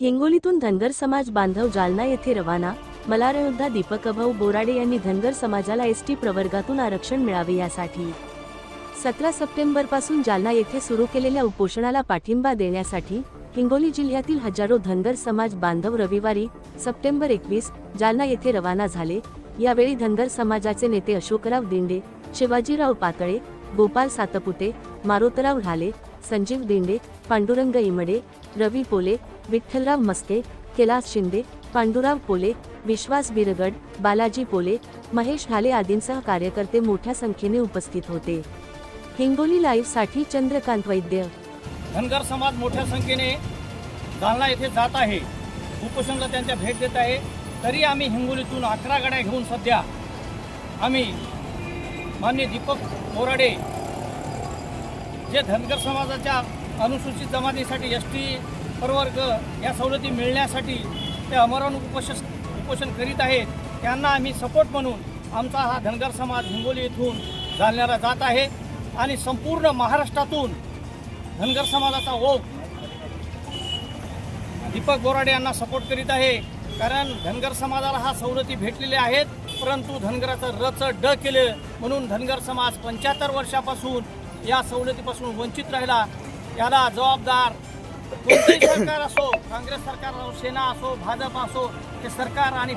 हिंगोलीतून धनगर समाज बांधव जालना येथे रवाना मल्हारयोद्धा दीपक अभाऊ बोराडे यांनी धनगर समाजाला एस टी प्रवर्गातून आरक्षण मिळावे यासाठी. सतरा सप्टेंबरपासून जालना येथे सुरू केलेल्या उपोषणाला पाठिंबा देण्यासाठी हिंगोली जिल्ह्यातील हजारो धनगर समाज बांधव रविवारी सप्टेंबर एकवीस जालना येथे रवाना झाले. यावेळी धनगर समाजाचे नेते अशोकराव दिंडे शिवाजीराव पातळे गोपाल सातपुते मारोतराव ढाले संजीव दिंडे पांडुरंग इमडे रवी पोले विठ्ठलराव मस्के कैलास शिंदे पांडुराव पोले विश्वास बिरगड बालाजी पोले महेश ढाले आदींसह कार्यकर्ते मोठ्या संख्येने उपस्थित होते. हिंगोली लाईव्हसाठी चंद्रकांत वैद्य. धनगर समाज मोठ्या संख्येने जालना येथे जात आहे. उपोषणला त्यांच्या भेट देत आहे. तरी आम्ही हिंगोलीतून अकरा गाड्या घेऊन सध्या आम्ही मान्य दीपक बोराडे जे धनगर समाजाच्या अनुसूचित जमातीसाठी एस टी प्रवर्ग या सवलती मिळण्यासाठी ते अमरण उपोषण उपोषण करीत आहेत. त्यांना आम्ही सपोर्ट म्हणून आमचा हा धनगर समाज हिंगोली येथून जालन्याला जात आहे. आणि संपूर्ण महाराष्ट्रातून धनगर समाजाचा ओघ दीपक बोराडे यांना सपोर्ट करीत आहे. कारण धनगर समाजाला हा सवलती भेटलेल्या आहेत. परंतु धनगराचं रच ड केलं म्हणून धनगर समाज पंच्याहत्तर वर्षापासून या सवलतीपासून वंचित राहिला. याला जबाबदार कोणतेही सरकार असो काँग्रेस सरकार असो सेना असो भाजप असो ते सरकार आणि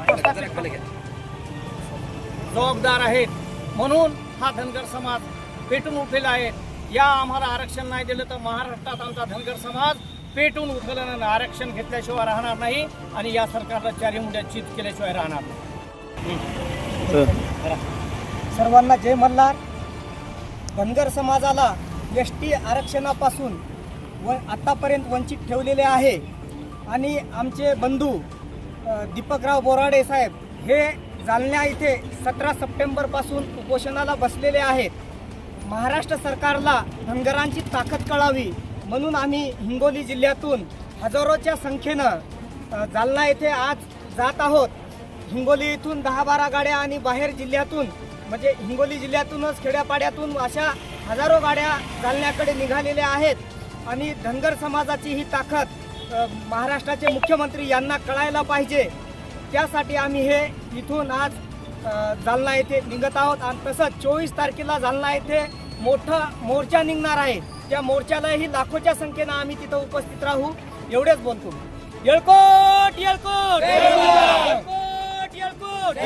जबाबदार आहेत. म्हणून हा धनगर समाज पेटून उठलेला आहे. या आम्हाला आरक्षण नाही दिलं तर महाराष्ट्रात आमचा धनगर समाज पेटून उठलेलं नाही. आरक्षण घेतल्याशिवाय राहणार नाही आणि या सरकारला चारी मुंड्या चित केल्याशिवाय राहणार नाही. सर्वांना जय मल्हार. धनगर समाजाला एस टी आरक्षणापासून व आत्तापर्यंत वंचित ठेवलेले आहे. आणि आमचे बंधू दीपकराव बोराडे साहेब हे जालन्या इथे सतरा सप्टेंबरपासून उपोषणाला बसलेले आहेत. महाराष्ट्र सरकारला धनगरांची ताकद कळावी म्हणून आम्ही हिंगोली जिल्ह्यातून हजारोच्या संख्येनं जालना येथे आज जात आहोत. हिंगोली इथून दहा बारा गाड्या आणि बाहेर जिल्ह्यातून म्हणजे हिंगोली जिल्ह्यातूनच खेड्यापाड्यातून अशा हजारो गाड्या जालन्याकडे निघालेल्या आहेत. आणि धनगर समाजाची ही ताकद महाराष्ट्राचे मुख्यमंत्री यांना कळायला पाहिजे. त्यासाठी आम्ही हे इथून आज जालना येथे निघत आहोत आणि तसंच चोवीस तारखेला जालना येथे मोठा मोर्चा निघणार आहे. त्या मोर्चालाही लाखोच्या संख्येनं आम्ही तिथं उपस्थित राहू. एवढेच बोलतो. येळकोट येळकोट! येळकोट येळकोट!